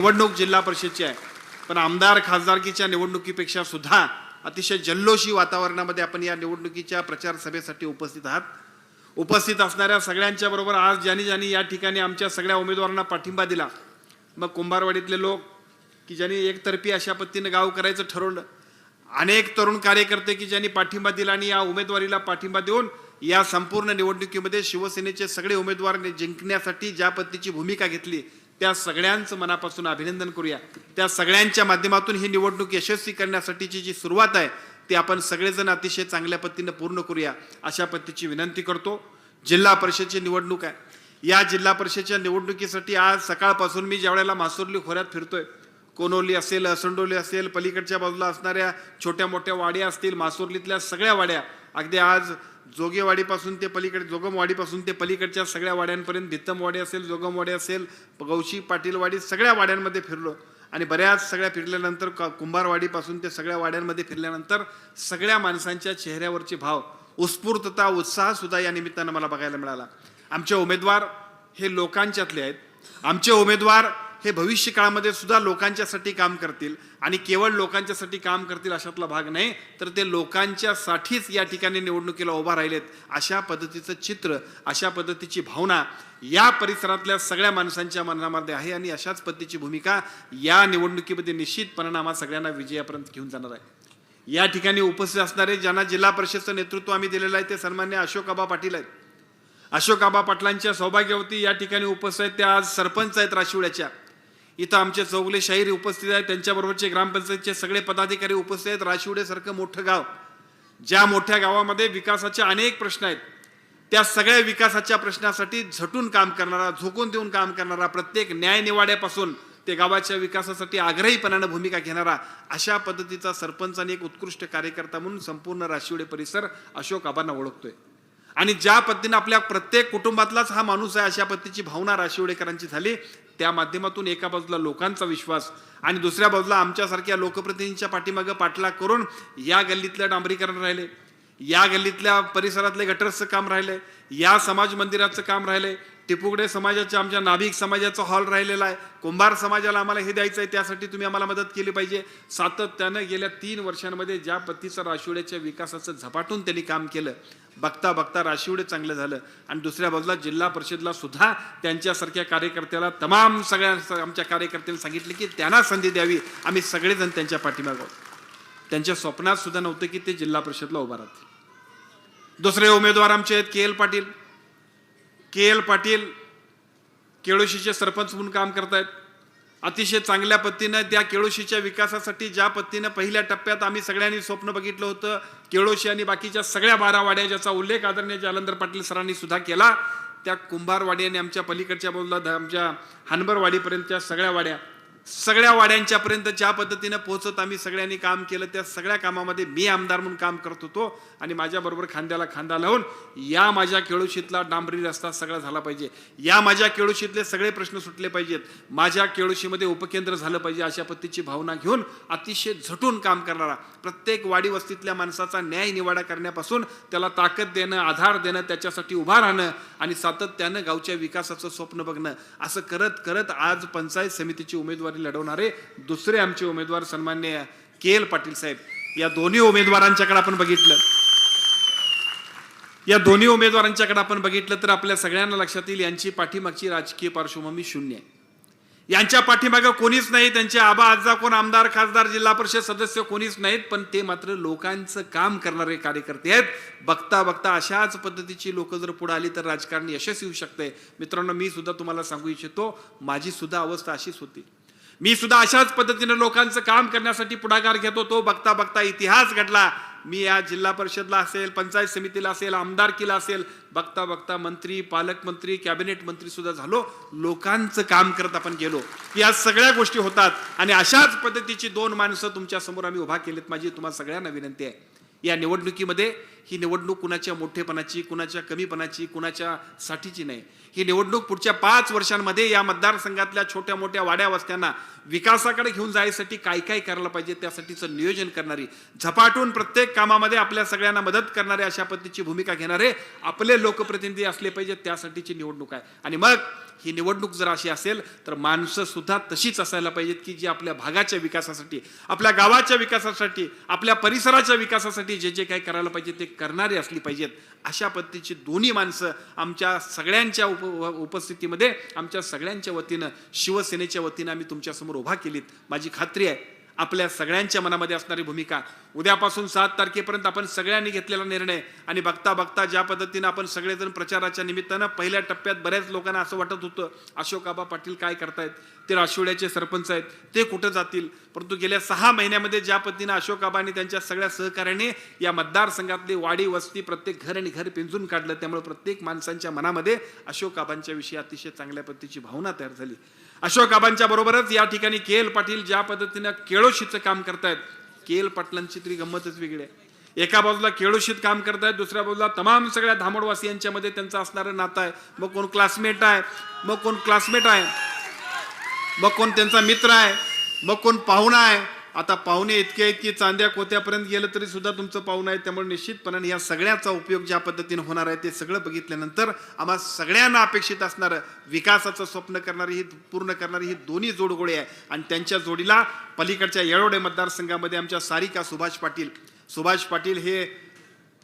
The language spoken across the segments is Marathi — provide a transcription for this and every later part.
निवडणूक जिल्हा परिषदची आहे. पण आमदार खासदारकीच्या निवडणुकीपेक्षा सुद्धा अतिशय जल्लोषी वातावरणामध्ये आपण या निवडणुकीच्या प्रचार सभेसाठी उपस्थित आहात. उपस्थित असणाऱ्या सगळ्यांच्या बरोबर आज ज्यांनी ज्यांनी या ठिकाणी आमच्या सगळ्या उमेदवारांना पाठिंबा दिला मग कुंभारवाडीतले लोक की ज्यांनी एकतर्फी अशा पद्धतीनं गाव करायचं ठरवलं अनेक तरुण कार्यकर्ते की ज्यांनी पाठिंबा दिला आणि या उमेदवारीला पाठिंबा देऊन या संपूर्ण निवडणुकीमध्ये शिवसेनेचे सगळे उमेदवार जिंकण्यासाठी ज्या पद्धतीची भूमिका घेतली त्या सगळ्यांचं मनापासून अभिनंदन करूया. त्या सगळ्यांच्या माध्यमातून ही निवडणूक यशस्वी करण्यासाठीची जी सुरुवात आहे ती आपण सगळेजण अतिशय चांगल्या पद्धतीनं पूर्ण करूया अशा पद्धतीची विनंती करतो. जिल्हा परिषदची निवडणूक आहे. या जिल्हा परिषदच्या निवडणुकीसाठी आज सकाळपासून मी ज्यावेळेला मासुरली खोऱ्यात फिरतोय कोनोली असेल असंडोली असेल पलीकडच्या बाजूला असणाऱ्या छोट्या मोठ्या वाड्या असतील मासुरलीतल्या सगळ्या वाड्या अगदी आज जोगेवाडीपासून ते पलीकडे जोगमवाडीपासून ते पलीकडच्या सगळ्या वाड्यांपर्यंत भित्तमवाडी असेल जोगमवाडी असेल गौशी पाटीलवाडी सगळ्या वाड्यांमध्ये फिरलो. आणि बऱ्याच सगळ्या फिरल्यानंतर क- कुंभारवाडीपासून ते सगळ्या वाड्यांमध्ये फिरल्यानंतर सगळ्या माणसांच्या चेहऱ्यावरचे भाव उत्स्फूर्तता उत्साहसुद्धा या निमित्तानं मला बघायला मिळाला. आमचे उमेदवार हे लोकांच्यातले आहेत. आमचे उमेदवार हे भविष्य काळामध्ये सुद्धा लोकांच्यासाठी काम करतील आणि केवळ लोकांच्यासाठी काम करतील अशातला भाग नाही तर ते लोकांच्यासाठीच या ठिकाणी निवडणुकीला उभा राहिलेत अशा पद्धतीचं चित्र अशा पद्धतीची भावना या परिसरातल्या सगळ्या माणसांच्या मनामध्ये आहे आणि अशाच पद्धतीची भूमिका या निवडणुकीमध्ये निश्चितपणानं आम्हा सगळ्यांना विजयापर्यंत घेऊन जाणार आहे. या ठिकाणी उपस्थित असणारे ज्यांना जिल्हा परिषदचं नेतृत्व आम्ही दिलेलं आहे ते सन्मान्य अशोक आबा पाटील आहेत. अशोक आबा पाटलांच्या सौभाग्यवती या ठिकाणी उपस्थित आहेत त्या आज सरपंच आहेत राशिवड्याच्या. इथं आमचे चौगले शाहीर उपस्थित आहेत. त्यांच्याबरोबरचे ग्रामपंचायतचे सगळे पदाधिकारी उपस्थित आहेत. राशिवडेसारखं मोठं गाव. ज्या मोठ्या गावामध्ये विकासाचे अनेक प्रश्न आहेत त्या सगळ्या विकासाच्या प्रश्नासाठी झटून काम करणारा झोकून देऊन काम करणारा प्रत्येक न्यायनिवाड्यापासून ते गावाच्या विकासासाठी आग्रहीपणानं भूमिका घेणारा अशा पद्धतीचा सरपंच आणि एक उत्कृष्ट कार्यकर्ता म्हणून संपूर्ण राशिवडे परिसर अशोक आबांना ओळखतोय. आणि ज्या पद्धतीने आपल्या प्रत्येक कुटुंबातलाच हा माणूस आहे अशा पद्धतीची भावना राशिवडेकरांची झाली. त्या माध्यमातून एका बाजूला लोकांचा विश्वास आणि दुसऱ्या बाजूला आमच्यासारख्या लोकप्रतिनिधींच्या पाठीमागं पाठलाग करून या गल्लीतलं डांबरीकरण राहिले या गल्लीतल्या परिसरातले गटरचं काम राहिलंय या समाज मंदिराचं काम राहिलंय टिपुगडे समाजाच्या आमच्या नाभिक समाजाचा हॉल राहिलेला आहे. कुंभार समाजाला आम्हाला हे द्यायचं आहे त्यासाठी तुम्ही आम्हाला मदत केली पाहिजे. सातत्यानं गेल्या तीन वर्षांमध्ये ज्या पद्धतीचं राशिवड्याच्या विकासाचं झपाटून त्यांनी काम केलं बघता बघता राशिवडे चांगलं झालं. आणि दुसऱ्या बाजूला जिल्हा परिषदला सुद्धा त्यांच्यासारख्या कार्यकर्त्याला तमाम सगळ्या आमच्या कार्यकर्त्यांनी सांगितले की त्यांना संधी द्यावी. आम्ही सगळेजण त्यांच्या पाठीमाग आहोत. त्यांच्या स्वप्नात सुद्धा नव्हतं की ते जिल्हा परिषदला उभा राहतील. दुसरे उमेदवार आमचे आहेत K L Patil. K L Patil केळोशीचे sarpanch म्हणून काम करतायत. अतिशय चांगल्या पद्धतीनं त्या केळोशीच्या विकासासाठी ज्या पद्धतीनं पहिल्या टप्प्यात आम्ही सगळ्यांनी स्वप्न बघितलं होतं केळोशी आणि बाकीच्या सगळ्या बारा वाड्या ज्याचा उल्लेख आदरणीय जालंधर पाटील सरांनी सुद्धा केला त्या कुंभारवाडी आणि आमच्या पलीकडच्या बाजूला ध- आमच्या हनबरवाडीपर्यंतच्या सगळ्या वाड्या सगळ्या वाड्यांच्या पर्यंत ज्या पद्धतीनं पोहोचत आम्ही सगळ्यांनी काम केलं त्या सगळ्या कामामध्ये मी आमदार म्हणून काम करत होतो आणि माझ्याबरोबर खांद्याला खांदा लावून या माझ्या केळुशीतला डांबरी रस्ता सगळा झाला पाहिजे. या माझ्या केळुशीतले सगळे प्रश्न सुटले पाहिजेत. माझ्या केळुशीमध्ये उपकेंद्र झालं पाहिजे अशा पद्धतीची भावना घेऊन अतिशय झटून काम करणारा प्रत्येक वाडी वस्तीतल्या माणसाचा न्याय निवाडा करण्यापासून त्याला ताकद देणं आधार देणं त्याच्यासाठी उभा राहणं आणि सातत्यानं गावच्या विकासाचं स्वप्न बघणं. असं करत करत आज पंचायत समितीची उमेदवारी लढवणारे दुसरे आमचे उमेदवार सन्मान्य के एल पाटील साहेब. या दोन्ही उमेदवारांच्याकडे आपण बघितलं. या दोन्ही उमेदवारांच्याकडे आपण बघितलं तर आपल्या सगळ्यांना लक्षात येईल यांची पाठीमागची राजकीय पार्श्वभूमी शून्य आहे. यांच्या पाठीमागं कोणीच नाही त्यांचे आबा आजा कोण आमदार खासदार जिल्हा परिषद सदस्य कोणीच नाहीत पण ते मात्र लोकांचं काम करणारे कार्यकर्ते आहेत. बघता बघता अशाच पद्धतीची लोक जर पुढे आली तर राजकारण यशस्वी होऊ शकते मित्रांनो मी सुद्धा तुम्हाला सांगू इच्छितो माझी सुद्धा अवस्था अशीच होती. मी सुद्धा अशाच पद्धतीनं लोकांचं काम करण्यासाठी पुढाकार घेतो तो बघता बघता इतिहास घडला. मी या जिल्हा परिषदला असेल पंचायत समितीला असेल आमदारकीला असेल बघता बघता मंत्री पालकमंत्री कॅबिनेट मंत्री सुद्धा झालो. लोकांचं काम करत आपण गेलो. या सगळ्या गोष्टी होतात आणि अशाच पद्धतीची दोन माणसं तुमच्यासमोर आम्ही उभा केलीत. माझी तुम्हाला सगळ्यांना विनंती आहे. या निवडणुकीमध्ये ही निवडणूक कुणाच्या मोठेपणाची कुणाच्या कमीपणाची कुणाच्या साठीची नाही. ही निवडणूक पुढच्या पाच वर्षांमध्ये या मतदारसंघातल्या छोट्या मोठ्या वाड्या वस्त्यांना विकासाकडे घेऊन जायसाठी काय काय करायला पाहिजे त्यासाठीचं नियोजन करणारी झपाटून प्रत्येक कामामध्ये आपल्या सगळ्यांना मदत करणारे अशा पद्धतीची भूमिका घेणारे आपले लोकप्रतिनिधी असले पाहिजेत त्यासाठीची निवडणूक आहे. आणि मग ही निवडणूक जर अशी असेल तर माणसं सुद्धा तशीच असायला पाहिजेत की जी आपल्या भागाच्या विकासासाठी आपल्या गावाच्या विकासासाठी आपल्या परिसराच्या विकासासाठी जे जे काही करायला पाहिजे ते करणारे असली पाहिजेत. अशा पद्धतीची दोन्ही माणसं आमच्या सगळ्यांच्या उप उपस्थितीमध्ये आमच्या सगळ्यांच्या वतीनं शिवसेनेच्या वतीनं आम्ही तुमच्यासमोर उभा केलीत. माझी खात्री आहे आपल्या सगळ्यांच्या मनामध्ये असणारी भूमिका. उद्यापासून सात तारखेपर्यंत आपण सगळ्यांनी घेतलेला निर्णय आणि बघता बघता ज्या पद्धतीनं आपण सगळेजण प्रचाराच्या निमित्तानं पहिल्या टप्प्यात बऱ्याच लोकांना असं वाटत होतं अशोक आबा पाटील काय करतायत? ते राशिवड्याचे सरपंच आहेत ते कुठं जातील? परंतु गेल्या सहा महिन्यामध्ये ज्या पद्धतीनं अशोक त्यांच्या सगळ्या सहकार्याने या मतदारसंघातली वाडी वस्ती प्रत्येक घर आणि घर पिंजून काढलं त्यामुळे प्रत्येक माणसांच्या मनामध्ये अशोक आबांच्या विषयी अतिशय चांगल्या पद्धतीची भावना तयार झाली. अशोक आबांच्या बरोबरच या ठिकाणी के एल पाटील ज्या पद्धतीनं केळोशीचं काम करतायत के एल पाटलांची तरी गंमतच वेगळी आहे. एका बाजूला केळोशीत काम करतायत दुसऱ्या बाजूला तमाम सगळ्या धामोडवासियांच्या मध्ये त्यांचं असणारं नातं आहे. मग कोण क्लासमेट आहे? मग कोण क्लासमेट आहे? मग कोण त्यांचा मित्र आहे? मग कोण पाहुणा आहे? आता पाहुणे इतके आहेत की चांद्या कोत्यापर्यंत गेलं तरी सुद्धा तुमचं पाहुणं आहे त्यामुळे निश्चितपणाने या सगळ्याचा उपयोग ज्या पद्धतीने होणार आहे ते सगळं बघितल्यानंतर आम्हा सगळ्यांना अपेक्षित असणारं विकासाचं स्वप्न करणारी ही पूर्ण करणारी ही दोन्ही जोडगोळी आहे. आणि त्यांच्या जोडीला पलीकडच्या येळोडे मतदारसंघामध्ये आमच्या सारिका सुभाष पाटील सुभाष पाटील हे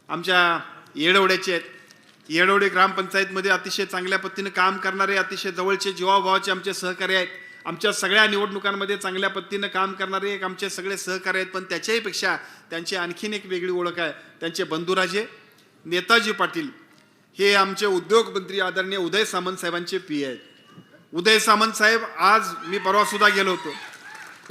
आमच्या येडवड्याचे आहेत. येडवडे ग्रामपंचायतमध्ये अतिशय चांगल्या पद्धतीनं काम करणारे अतिशय जवळचे जीवाभावाचे आमचे सहकारी आहेत. आमच्या सगळ्या निवडणुकांमध्ये चांगल्या पद्धतीनं काम करणारे एक आमचे सगळे सहकार्य आहेत पण त्याच्याही पेक्षा त्यांची आणखीन एक वेगळी ओळख आहे. त्यांचे बंधुराजे नेताजी पाटील हे आमचे उद्योगमंत्री आदरणीय उदय सामंत साहेबांचे पी आहेत. उदय सामंत साहेब आज मी परवासुद्धा गेलो होतो.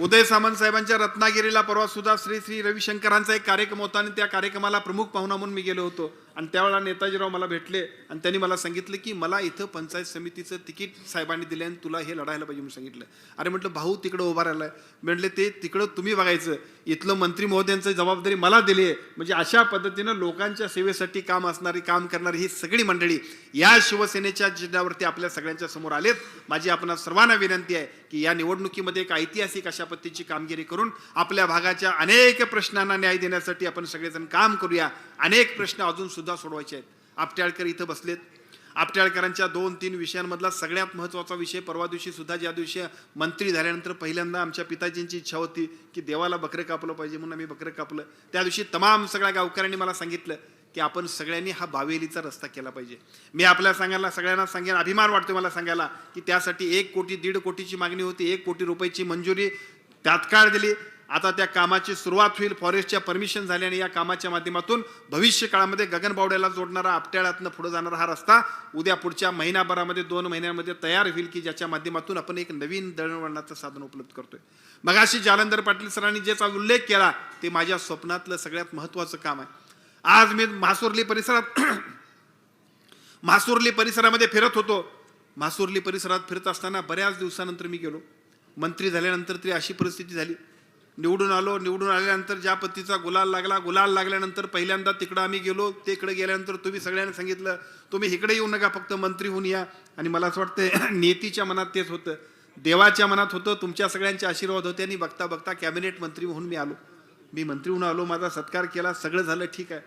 उदय सामंत साहेबांच्या रत्नागिरीला परवासुद्धा श्री श्री रविशंकरांचा एक कार्यक्रम होता आणि त्या कार्यक्रमाला प्रमुख पाहुणा म्हणून मी गेलो होतो. आणि त्यावेळेला नेताजीराव मला भेटले आणि त्यांनी मला सांगितलं की मला इथं पंचायत समितीचं तिकीट साहेबांनी दिले आणि तुला हे लढायला पाहिजे म्हणून सांगितलं. अरे म्हटलं भाऊ तिकडं उभा राहिलाय. म्हटलं ते तिकडं तुम्ही बघायचं. इथलं मंत्री महोदयांचं जबाबदारी मला दिली आहे. म्हणजे अशा पद्धतीनं लोकांच्या सेवेसाठी काम असणारी काम करणारी ही सगळी मंडळी या शिवसेनेच्या जिल्ह्यावरती आपल्या सगळ्यांच्या समोर आलेत. माझी आपणा सर्वांना विनंती आहे की या निवडणुकीमध्ये एक ऐतिहासिक अशा पद्धतीची कामगिरी करून आपल्या भागाच्या अनेक प्रश्नांना न्याय देण्यासाठी आपण सगळेजण काम करूया. अनेक प्रश्न अजून सुद्धा सुद्धा सोडवायचे आहेत. आपट्याळकर इथं बसलेत. आपट्याळकरांच्या दोन तीन विषयांमधला सगळ्यात महत्त्वाचा विषय परवा दिवशी सुद्धा ज्या दिवशी मंत्री झाल्यानंतर पहिल्यांदा आमच्या पिताजींची इच्छा होती की देवाला बकरं कापलं पाहिजे म्हणून आम्ही बकरं कापलं. त्या दिवशी तमाम सगळ्या गावकऱ्यांनी मला सांगितलं की आपण सगळ्यांनी हा बावेलीचा रस्ता केला पाहिजे. मी आपल्या सांगायला सगळ्यांना सांगेन अभिमान वाटतो मला सांगायला की त्यासाठी एक कोटी दीड कोटीची मागणी होती एक कोटी रुपयाची मंजुरी तात्काळ दिली. आता त्या कामाची सुरुवात होईल. फॉरेस्टच्या परमिशन झाली आणि या कामाच्या माध्यमातून भविष्य काळामध्ये गगनबावड्याला जोडणारा आपट्याळातनं पुढे जाणारा हा रस्ता उद्या पुढच्या महिनाभरामध्ये दोन महिन्यामध्ये तयार होईल की ज्याच्या माध्यमातून आपण एक नवीन दळणवळणाचं साधन उपलब्ध करतोय. मगाशी जालंधर पाटील सरांनी ज्याचा उल्लेख केला ते माझ्या स्वप्नातलं सगळ्यात महत्त्वाचं काम आहे. आज मी म्हासुर्ली परिसरात म्हासुर्ली परिसरामध्ये फिरत होतो. म्हासुर्ली परिसरात फिरत असताना बऱ्याच दिवसानंतर मी गेलो. मंत्री झाल्यानंतर तरी अशी परिस्थिती झाली. निवडून आलो निवडून आल्यानंतर ज्या पत्तीचा गुलाल लागला गुलाल लागल्यानंतर पहिल्यांदा तिकडं आम्ही गेलो. तिकडे गेल्यानंतर तुम्ही सगळ्यांनी सांगितलं तुम्ही इकडे येऊ नका फक्त मंत्री होऊन या. आणि मला असं वाटतं नेतीच्या मनात तेच होतं. देवाच्या मनात होतं तुमच्या सगळ्यांचे आशीर्वाद होते आणि बघता बघता कॅबिनेट मंत्री म्हणून मी आलो. मी मंत्री होऊन आलो माझा सत्कार केला सगळं झालं ठीक आहे.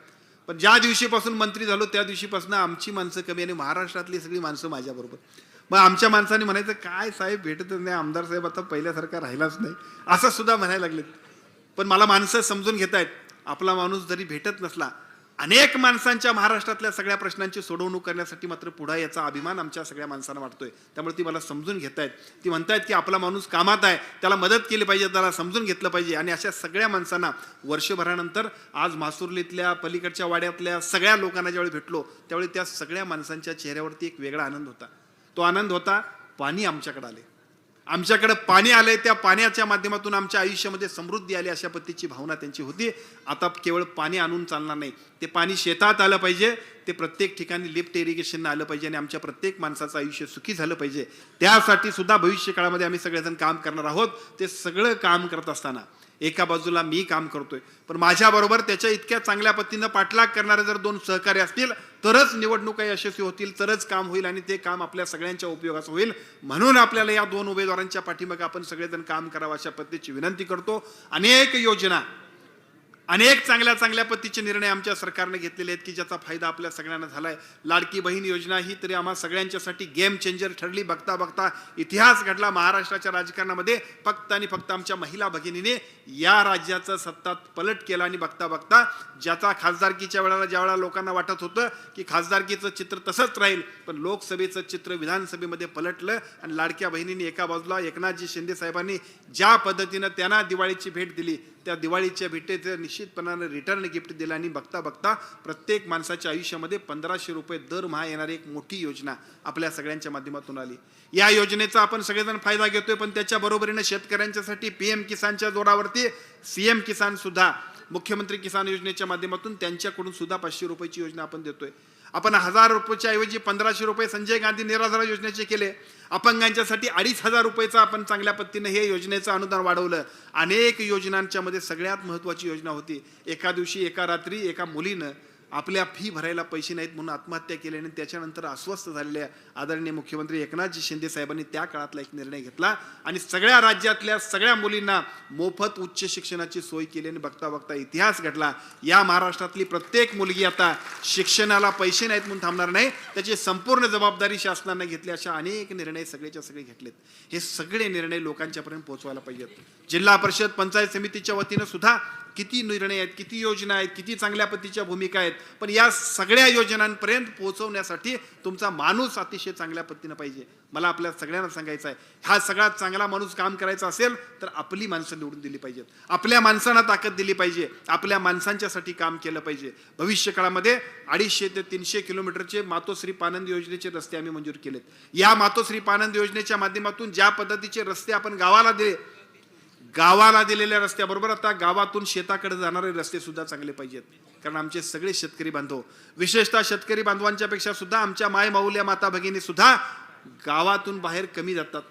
पण ज्या दिवशीपासून मंत्री झालो त्या दिवशीपासून आमची माणसं कमी आणि महाराष्ट्रातली सगळी माणसं माझ्याबरोबर. मग आमच्या माणसाने म्हणायचं काय साहेब भेटतच नाही. आमदार साहेब आता पहिल्यासारखा राहिलाच नाही. असं सुद्धा म्हणायला लागलेत. पण मला माणसं समजून घेत आहेत. आपला माणूस जरी भेटत नसला अनेक माणसांच्या महाराष्ट्रातल्या सगळ्या प्रश्नांची सोडवणूक करण्यासाठी मात्र पुढे याचा अभिमान आमच्या सगळ्या माणसांना वाटतोय. त्यामुळे ती मला समजून घेत आहेत. ती म्हणतायत की आपला माणूस कामात आहे. त्याला मदत केली पाहिजे त्याला समजून घेतलं पाहिजे. आणि अशा सगळ्या माणसांना वर्षभरानंतर आज मासुर्लीतल्या पलीकडच्या वाड्यातल्या सगळ्या लोकांना ज्यावेळी भेटलो त्यावेळी त्या सगळ्या माणसांच्या चेहऱ्यावरती एक वेगळा आनंद होता. तो आनंद होता पाणी आमच्याकडे आले. आमच्याकडे पाणी आलंय त्या पाण्याच्या माध्यमातून आमच्या आयुष्यामध्ये समृद्धी आली अशा पद्धतीची भावना त्यांची होती. आता केवळ पाणी आणून चालणार नाही ते पाणी शेतात आलं पाहिजे ते प्रत्येक ठिकाणी लिफ्ट इरिगेशननं आलं पाहिजे आणि आमच्या प्रत्येक माणसाचं आयुष्य सुखी झालं पाहिजे. त्यासाठी सुद्धा भविष्य काळामध्ये आम्ही सगळेजण काम करणार आहोत. ते सगळं काम करत असताना एका बाजूला मी काम करतोय. पण माझ्याबरोबर त्याच्या इतक्या चांगल्या पद्धतीनं पाठलाग करणारे जर दोन सहकारी असतील तरच निवडणुका यशस्वी होतील तरच काम होईल आणि ते काम आपल्या सगळ्यांच्या उपयोगाचं होईल. म्हणून आपल्याला या दोन उमेदवारांच्या पाठीमागे आपण सगळेजण काम करावं अशा पद्धतीची विनंती करतो. अनेक योजना अनेक चांगल्या चांगल्या पद्धतीचे निर्णय आमच्या सरकारने घेतलेले आहेत की ज्याचा फायदा आपल्या सगळ्यांना झाला आहे लाडकी बहीण योजना ही तरी आम्हा सगळ्यांच्यासाठी गेम चेंजर ठरली. बघता बघता इतिहास घडला महाराष्ट्राच्या राजकारणामध्ये. फक्त आणि फक्त आमच्या महिला भगिनीने या राज्याचं सत्तात पलट केला आणि बघता बघता ज्याचा खासदारकीच्या वेळेला ज्या वेळेला लोकांना वाटत होतं की खासदारकीचं चित्र तसंच राहील पण लोकसभेचं चित्र विधानसभेमध्ये पलटलं आणि लाडक्या बहिणींनी एका बाजूला एकनाथजी शिंदे साहेबांनी ज्या पद्धतीनं त्यांना दिवाळीची भेट दिली त्या दिवाळीच्या भेटीचं निश्चितपणानं रिटर्न गिफ्ट दिलं आणि बघता बघता प्रत्येक माणसाच्या आयुष्यामध्ये पंधराशे रुपये दरमहा येणारी एक मोठी योजना आपल्या सगळ्यांच्या माध्यमातून आली. या योजनेचा आपण सगळेजण फायदा घेतोय पण त्याच्या बरोबरीनं शेतकऱ्यांच्यासाठी पीएम किसानच्या जोरावरती सीएम किसान सुद्धा मुख्यमंत्री किसान योजनेच्या माध्यमातून त्यांच्याकडून सुद्धा पाचशे रुपयाची योजना आपण देतोय. आपण हजार रुपयाच्या ऐवजी पंधराशे रुपये संजय गांधी निराधार योजनेचे केले. अपंगांच्यासाठी अडीच हजार रुपयेचं आपण चांगल्या पत्तीनं हे योजनेचं अनुदान वाढवलं. अनेक योजनांच्यामध्ये सगळ्यात महत्वाची योजना होती. एका दिवशी एका रात्री एका मुलीनं आपल्या फी भरायला पैसे नाहीत म्हणून आत्महत्या केली आणि त्याच्यानंतर अस्वस्थ झालेल्या आदरणीय मुख्यमंत्री एकनाथजी शिंदे साहेबांनी त्या काळातला एक निर्णय घेतला. आणि सगळ्या राज्यातल्या सगळ्या मुलींना मोफत उच्च शिक्षणाची सोय केली आणि बघता बघता इतिहास घडला. या महाराष्ट्रातली प्रत्येक मुलगी आता शिक्षणाला पैसे नाहीत म्हणून थांबणार नाही त्याची संपूर्ण जबाबदारी शासनाने घेतली अशा अनेक निर्णय सगळेच्या सगळे घेतलेत. हे सगळे निर्णय लोकांच्यापर्यंत पोहोचवायला पाहिजेत. जिल्हा परिषद पंचायत समितीच्या वतीनं सुद्धा किती निर्णय आहेत किती योजना आहेत किती चांगल्या पद्धतीच्या भूमिका आहेत पण या सगळ्या योजनांपर्यंत पोहोचवण्यासाठी तुमचा माणूस अतिशय चांगल्या पद्धतीनं पाहिजे. मला आपल्या सगळ्यांना सांगायचं आहे हा सगळ्यात चांगला माणूस काम करायचा असेल तर आपली माणसं निवडून दिली पाहिजेत. आपल्या माणसांना ताकद दिली पाहिजे आपल्या माणसांच्यासाठी काम केलं पाहिजे. भविष्य काळामध्ये अडीचशे ते तीनशे किलोमीटरचे मातोश्री पानंद योजनेचे रस्ते आम्ही मंजूर केलेत. या मातोश्री पानंद योजनेच्या माध्यमातून ज्या पद्धतीचे रस्ते आपण गावाला दिले गावाला दिलेल्या रस्त्याबरोबर आता गावातून शेताकडे जाणारे रस्ते सुद्धा चांगले पाहिजेत. कारण आमचे सगळे शेतकरी बांधव विशेषतः शेतकरी बांधवांच्या पेक्षा सुद्धा आमच्या माय माऊल्या माता भगिनी सुद्धा गावातून बाहेर कमी जातात.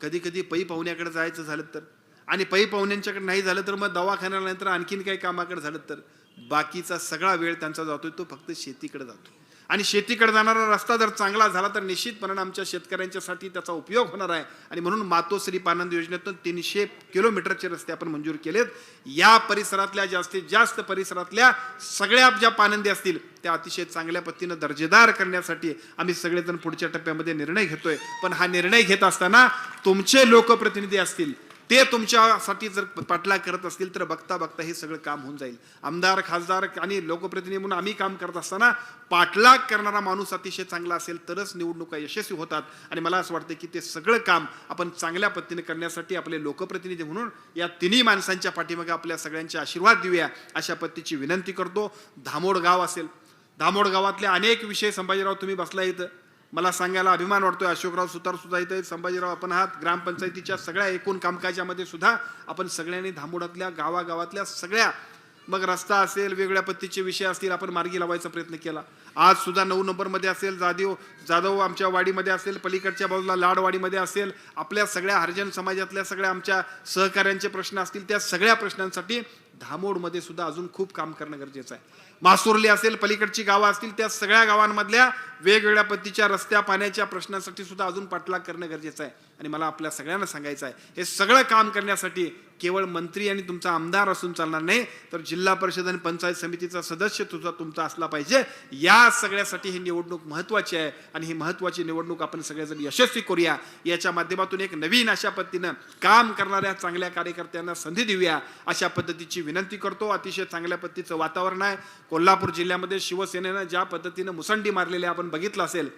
कधी कधी पै पाहुण्याकडे जायचं झालं तर. आणि पै पाहुण्यांच्याकडे नाही झालं तर मग दवाखान्याला नंतर आणखीन काही कामाकडे झालं तर. बाकीचा सगळा वेळ त्यांचा जातोय तो फक्त शेतीकडे जातो. आणि शेतीकडे जाणारा रस्ता जर चांगला झाला तर निश्चितपणे आमच्या शेतकऱ्यांच्यासाठी त्याचा उपयोग होणार आहे. आणि म्हणून मातोश्री पानंद योजनेतून तीनशे किलोमीटरचे रस्ते आपण मंजूर केलेत. या परिसरातल्या जास्तीत जास्त परिसरातल्या सगळ्या ज्या पानंदी असतील त्या अतिशय चांगल्या पद्धतीनं दर्जेदार करण्यासाठी आम्ही सगळेजण पुढच्या टप्प्यामध्ये निर्णय घेतोय. पण हा निर्णय घेत असताना तुमचे लोकप्रतिनिधी असतील ते तुमच्यासाठी जर पाठलाग करत असतील तर बघता बघता हे सगळं काम होऊन जाईल. आमदार खासदार आणि लोकप्रतिनिधी म्हणून आम्ही काम करत असताना पाठलाग करणारा माणूस अतिशय चांगला असेल तरच निवडणुका यशस्वी होतात. आणि मला असं वाटतं की ते सगळं काम आपण चांगल्या पद्धतीने करण्यासाठी आपले लोकप्रतिनिधी म्हणून या तिन्ही माणसांच्या पाठीमागे आपल्या सगळ्यांचे आशीर्वाद देऊया अशा पद्धतीची विनंती करतो. धामोड गाव असेल. धामोड गावातले अनेक विषय संभाजीराव तुम्ही बसला इथं. मला सांगायला अभिमान वाटतोय. अशोकराव सुतार सुद्धा इथे संभाजीराव आपण आहात. ग्रामपंचायतीच्या सगळ्या एकूण कामकाजामध्ये सुद्धा आपण सगळ्यांनी धामोडातल्या गावागावातल्या सगळ्या मग रस्ता असेल वेगळ्या पद्धतीचे विषय असतील आपण मार्गी लावायचा प्रयत्न केला. आज सुद्धा नऊ नंबरमध्ये असेल जाधव जाधव आमच्या वाडीमध्ये असेल पलीकडच्या बाजूला लाडवाडीमध्ये असेल आपल्या सगळ्या हरिजन समाजातल्या सगळ्या आमच्या सहकाऱ्यांचे प्रश्न असतील त्या सगळ्या प्रश्नांसाठी धामोडमध्ये सुद्धा अजून खूप काम करणं गरजेचं आहे. मासुर्ली असेल पलीकडची गावं असतील त्या सगळ्या गावांमधल्या वेगवेगळ्या पद्धतीच्या रस्त्या पाण्याच्या प्रश्नासाठी सुद्धा अजून पाठलाग करणं गरजेचं आहे. आणि मला आपल्या सगळ्यांना सांगायचं आहे हे सगळं काम करण्यासाठी केवळ मंत्री आणि तुमचा आमदार असून चालणार नाही तर जिल्हा परिषद आणि पंचायत समितीचा सदस्य तुझा तुमचा असला पाहिजे. या सगळ्यासाठी ही निवडणूक महत्वाची आहे आणि ही महत्वाची निवडणूक आपण सगळेजण यशस्वी करूया. याच्या माध्यमातून एक नवीन अशा पद्धतीनं काम करणाऱ्या चांगल्या कार्यकर्त्यांना संधी देऊया. अशा पद्धतीची विनंती करतो. अतिशय चांगल्या पद्धतीचं वातावरण आहे. कोल्हापूर जिल्ह्यामध्ये शिवसेनेनं ज्या पद्धतीनं मुसंडी मारलेली आपण बघितलं असेल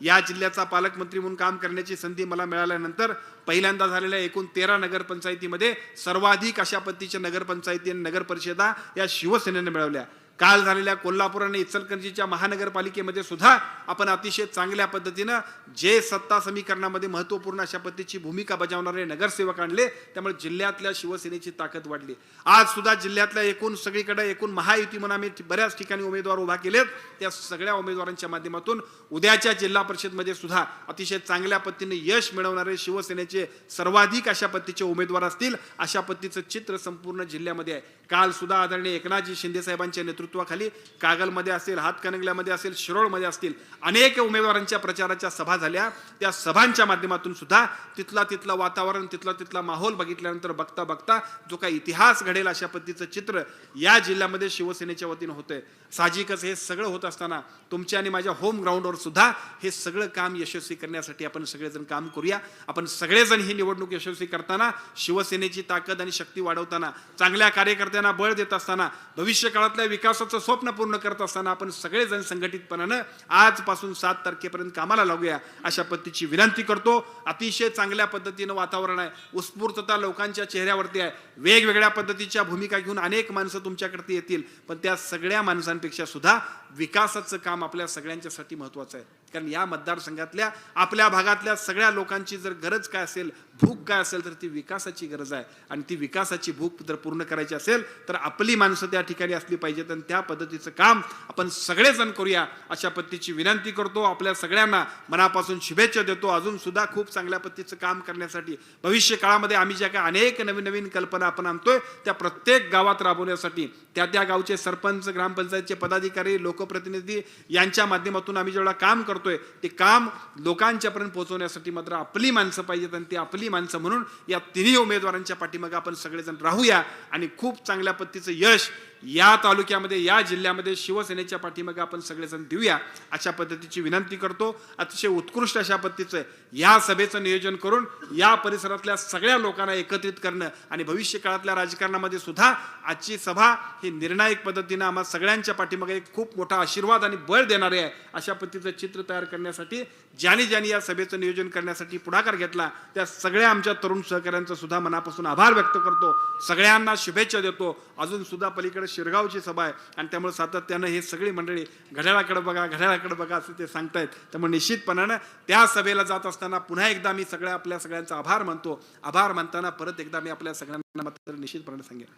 या जिल्ह्याचा पालकमंत्री म्हणून काम करण्याची संधी मला मिळाल्यानंतर पहिल्यांदा झालेल्या एकूण तेरा नगरपंचायतीमध्ये सर्वाधिक अशा पद्धतीच्या नगरपंचायती आणि नगरपरिषदा या शिवसेनेनं मिळवल्या. काल झालेल्या कोल्हापूर आणि इचलकरंजीच्या महानगरपालिकेमध्ये सुद्धा आपण अतिशय चांगल्या पद्धतीनं जे सत्ता समीकरणामध्ये महत्त्वपूर्ण अशा पद्धतीची भूमिका बजावणारे नगरसेवक आणले त्यामुळे जिल्ह्यातल्या शिवसेनेची ताकद वाढली. आज सुद्धा जिल्ह्यातल्या एकूण सगळीकडे एकूण महायुती म्हणून आम्ही बऱ्याच ठिकाणी उमेदवार उभा केलेत. त्या सगळ्या उमेदवारांच्या माध्यमातून उद्याच्या जिल्हा परिषदमध्ये सुद्धा अतिशय चांगल्या पद्धतीने यश मिळवणारे शिवसेनेचे सर्वाधिक अशा पद्धतीचे उमेदवार असतील अशा पद्धतीचं चित्र संपूर्ण जिल्ह्यामध्ये आहे. काल सुद्धा आदरणीय एकनाथजी शिंदे साहेबांच्या नेतृत्वाखाली कागलमध्ये असेल हातकणंगल्यामध्ये असेल शिरोळमध्ये असतील अनेक उमेदवारांच्या प्रचाराच्या सभा झाल्या. त्या सभांच्या माध्यमातून सुद्धा तिथला तिथलं वातावरण तिथला तिथला माहोल बघितल्यानंतर बघता बघता जो काही इतिहास घडेल अशा पद्धतीचं चित्र या जिल्ह्यामध्ये शिवसेनेच्या वतीनं होतंय. साहजिकच हे सगळं होत असताना तुमच्या आणि माझ्या होम ग्राउंडवर सुद्धा हे सगळं काम यशस्वी करण्यासाठी आपण सगळेजण काम करूया. आपण सगळेजण ही निवडणूक यशस्वी करताना शिवसेनेची ताकद आणि शक्ती वाढवताना चांगल्या कार्यकर्त्यांना बळ देत असताना भविष्य काळातल्या विकासाचं स्वप्न पूर्ण करत असताना आपण सगळेजण संघटितपणानं आजपासून सात तारखेपर्यंत कामाला लागूया अशा पद्धतीची विनंती करतो. अतिशय चांगल्या पद्धतीनं वातावरण आहे. उत्स्फूर्तता लोकांच्या चेहऱ्यावरती आहे. वेगवेगळ्या पद्धतीच्या भूमिका घेऊन अनेक माणसं तुमच्याकडे येतील. पण त्या सगळ्या माणसांपेक्षा सुद्धा विकासाचं काम आपल्या सगळ्यांच्यासाठी महत्वाचं आहे. कारण या मतदारसंघातल्या आपल्या भागातल्या सगळ्या लोकांची जर गरज काय असेल भूक काय असेल तर ती विकासाची गरज आहे. आणि ती विकासाची भूक जर पूर्ण करायची असेल तर आपली माणसं त्या ठिकाणी असली पाहिजेत आणि त्या पद्धतीचं काम आपण सगळेजण करूया अशा पद्धतीची विनंती करतो. आपल्या सगळ्यांना मनापासून शुभेच्छा देतो. अजून सुद्धा खूप चांगल्या पद्धतीचं काम करण्यासाठी भविष्य काळामध्ये आम्ही ज्या काय अनेक नवीन नवीन कल्पना आपण आणतोय त्या प्रत्येक गावात राबवण्यासाठी त्या त्या गावचे सरपंच ग्रामपंचायतचे पदाधिकारी लोक लोकप्रतिनिधी यांच्या माध्यमातून आम्ही जेवढा काम करतोय ते काम लोकांच्यापर्यंत पोहोचवण्यासाठी मात्र आपली माणसं पाहिजेत आणि ती आपली माणसं म्हणून या तिन्ही उमेदवारांच्या पाठीमागे आपण सगळेजण राहूया आणि खूप चांगल्या पद्धतीचं यश या तालुक्यामध्ये या जिल्ह्यामध्ये शिवसेनेच्या पाठीमागे आपण सगळेजण देऊया अशा पद्धतीची विनंती करतो. अतिशय उत्कृष्ट अशा पद्धतीचं या सभेचं नियोजन करून या परिसरातल्या सगळ्या लोकांना एकत्रित करणं आणि भविष्य काळातल्या राजकारणामध्ये सुद्धा आजची सभा ही निर्णायक पद्धतीनं आम्हा सगळ्यांच्या पाठीमागे एक खूप मोठा आशीर्वाद आणि बळ देणारे आहे अशा पद्धतीचं चित्र तयार करण्यासाठी ज्यांनी ज्यांनी या सभेचं नियोजन करण्यासाठी पुढाकार घेतला त्या सगळ्या आमच्या तरुण सहकाऱ्यांचा सुद्धा मनापासून आभार व्यक्त करतो. सगळ्यांना शुभेच्छा देतो. अजून सुद्धा पलीकडे शिरगावची सभा आहे आणि त्यामुळे सातत्यानं हे सगळी मंडळी घड्याळाकडे बघा घड्याळाकडे बघा असं ते सांगतायत. त्यामुळे निश्चितपणानं त्या सभेला जात असताना पुन्हा एकदा मी सगळ्या आपल्या सगळ्यांचा आभार मानतो. आभार मानताना परत एकदा मी आपल्या सगळ्यांना मात्र निश्चितपणे सांगेन.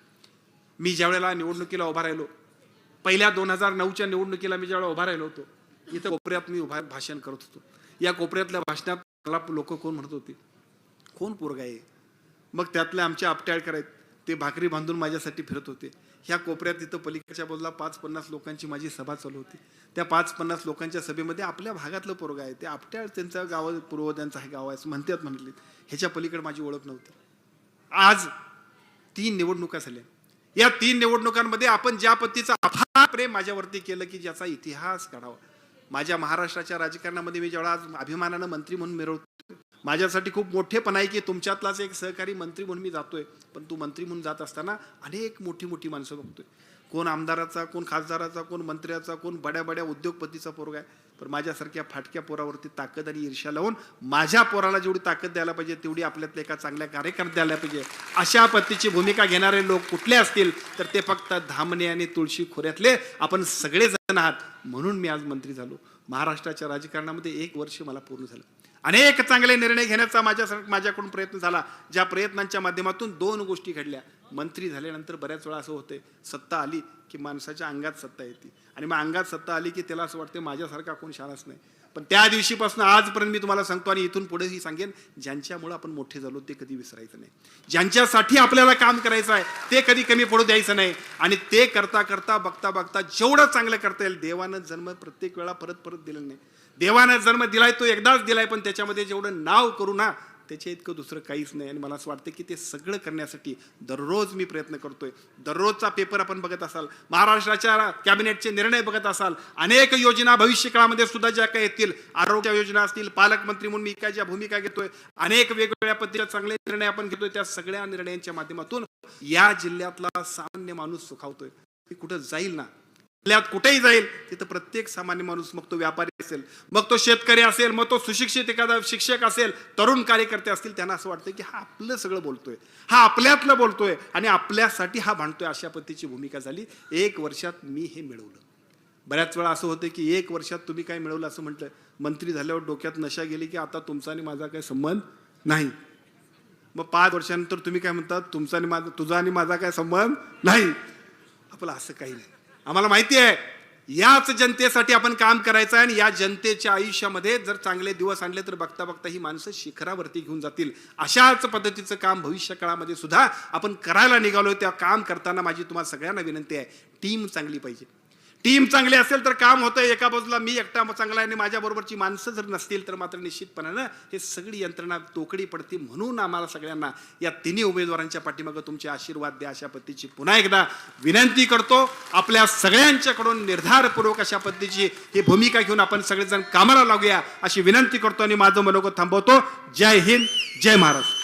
मी ज्यावेळेला निवडणुकीला उभा राहिलो पहिल्या दोन हजार नऊच्या निवडणुकीला मी ज्यावेळेला उभा राहिलो होतो इथं कोपऱ्यात मी उभा भाषण करत होतो. या कोपऱ्यातल्या भाषणात मला लोक कोण म्हणत होते? कोण पोरगा आहे? मग त्यातले आमचे आपट्याळकर आहेत ते भाकरी बांधून माझ्यासाठी फिरत होते. ह्या कोपऱ्यात तिथं पलीकडच्या बाजूला पाच पन्नास लोकांची माझी सभा चालू होती. त्या पाच पन्नास लोकांच्या सभेमध्ये आपल्या भागातलं पोरगा आहे. ते आपल्या त्यांचा गाव पूर्वजांचं हे गाव आहे असं म्हणतात म्हटले ह्याच्या पलीकडे माझी ओळख नव्हती. आज तीन निवडणुका झाल्या. या तीन निवडणुकांमध्ये आपण ज्या पद्धतीचा अफाट प्रेम माझ्यावरती केलं की ज्याचा इतिहास काढावा. माझ्या महाराष्ट्राच्या राजकारणामध्ये मी जेव्हा आज अभिमानानं मंत्री म्हणून मिरवतो माझ्यासाठी खूप मोठेपण आहे की तुमच्यातलाच एक सहकारी मंत्री म्हणून मी जातोय. पण तू मंत्री म्हणून जात असताना अनेक मोठी मोठी माणसं बघतोय. कोण आमदाराचा कोण खासदाराचा कोण मंत्र्याचा कोण बड्या बड्या उद्योगपतीचा पोरगा आहे. पण माझ्यासारख्या फाटक्या पोरावरती ताकद आणि ईर्ष्या लावून माझ्या पोराला जेवढी ताकद द्यायला पाहिजे तेवढी आपल्यातल्या एका चांगल्या कार्यकर्त्याला द्यायला पाहिजे. अशा पद्धतीची भूमिका घेणारे लोक कुठले असतील तर ते फक्त धामणे आणि तुळशी खोऱ्यातले आपण सगळेजण आहात. म्हणून मी आज मंत्री झालो. महाराष्ट्राच्या राजकारणामध्ये एक वर्ष मला पूर्ण झालं. अनेक चांगले निर्णय घेण्याचा माझ्या माझ्याकडून प्रयत्न झाला. ज्या प्रयत्नांच्या माध्यमातून दोन गोष्टी घडल्या. मंत्री झाल्यानंतर बऱ्याच वेळा असं होते सत्ता आली की माणसाच्या अंगात सत्ता येते. आणि मग अंगात सत्ता आली की त्याला असं वाटते माझ्यासारखा कोण शाळाच नाही. पण त्या दिवशीपासून आजपर्यंत मी तुम्हाला सांगतो आणि इथून पुढेही सांगेन ज्यांच्यामुळं आपण मोठे झालो ते कधी विसरायचं नाही. ज्यांच्यासाठी आपल्याला काम करायचं आहे ते कधी कमी पडू द्यायचं नाही. आणि ते करता करता बघता बघता जेवढं चांगलं करता येईल देवानं जन्म प्रत्येक वेळा परत परत दिलं नाही. देवानं जन्म दिलाय तो एकदाच दिलाय पण त्याच्यामध्ये जेवढं नाव करू ना त्याच्या इतकं दुसरं काहीच नाही. आणि मला असं वाटतं की ते सगळं करण्यासाठी दररोज मी प्रयत्न करतोय. दररोजचा पेपर आपण बघत असाल महाराष्ट्राच्या कॅबिनेटचे निर्णय बघत असाल अनेक योजना भविष्य काळामध्ये सुद्धा ज्या काही येतील आरोग्य योजना असतील पालकमंत्री म्हणून मी काय ज्या भूमिका घेतोय अनेक वेगवेगळ्या पद्धतीचे चांगले निर्णय आपण घेतोय त्या सगळ्या निर्णयांच्या माध्यमातून या जिल्ह्यातला सामान्य माणूस सुखावतोय. कुठं जाईल ना कुठेही जाईल तिथं प्रत्येक सामान्य माणूस मग तो व्यापारी असेल मग तो शेतकरी असेल मग तो सुशिक्षित एखादा शिक्षक असेल तरुण कार्यकर्ते असतील त्यांना असं वाटतं की हा आपलं सगळं बोलतोय हा आपल्यातलं बोलतोय आणि आपल्यासाठी हा भांडतोय अशा पद्धतीची भूमिका झाली. एक वर्षात मी हे मिळवलं. बऱ्याच वेळा असं होतं की एक वर्षात तुम्ही काय मिळवलं असं म्हटलं मंत्री झाल्यावर डोक्यात नशा गेली की आता तुमचा आणि माझा काही संबंध नाही. मग पाच वर्षानंतर तुम्ही काय म्हणतात तुमचा आणि माझा तुझा आणि माझा काय संबंध नाही. आपलं असं काही नाही. आम्हाला माहिती आहे याच जनतेसाठी आपण काम करायचं आहे आणि या जनतेच्या आयुष्यामध्ये जर चांगले दिवस आणले तर बघता बघता ही माणसं शिखरावरती घेऊन जातील. अशाच पद्धतीचं काम भविष्य काळामध्ये सुद्धा आपण करायला निघालो त्या काम करताना माझी तुम्हाला सगळ्यांना विनंती आहे टीम चांगली पाहिजे. टीम चांगली असेल तर काम होतं एका बाजूला मी एकटा चांगला आहे आणि माझ्याबरोबरची माणसं जर नसतील तर मात्र निश्चितपणानं हे सगळी यंत्रणा तोकडी पडते म्हणून आम्हाला सगळ्यांना या तिन्ही उमेदवारांच्या पाठीमागं तुमचे आशीर्वाद द्या. अशा पद्धतीची पुन्हा एकदा विनंती करतो. आपल्या सगळ्यांच्याकडून निर्धारपूर्वक अशा पद्धतीची ही भूमिका घेऊन आपण सगळेजण कामाला लागूया अशी विनंती करतो आणि माझं मनोगत थांबवतो. जय हिंद जय महाराष्ट्र.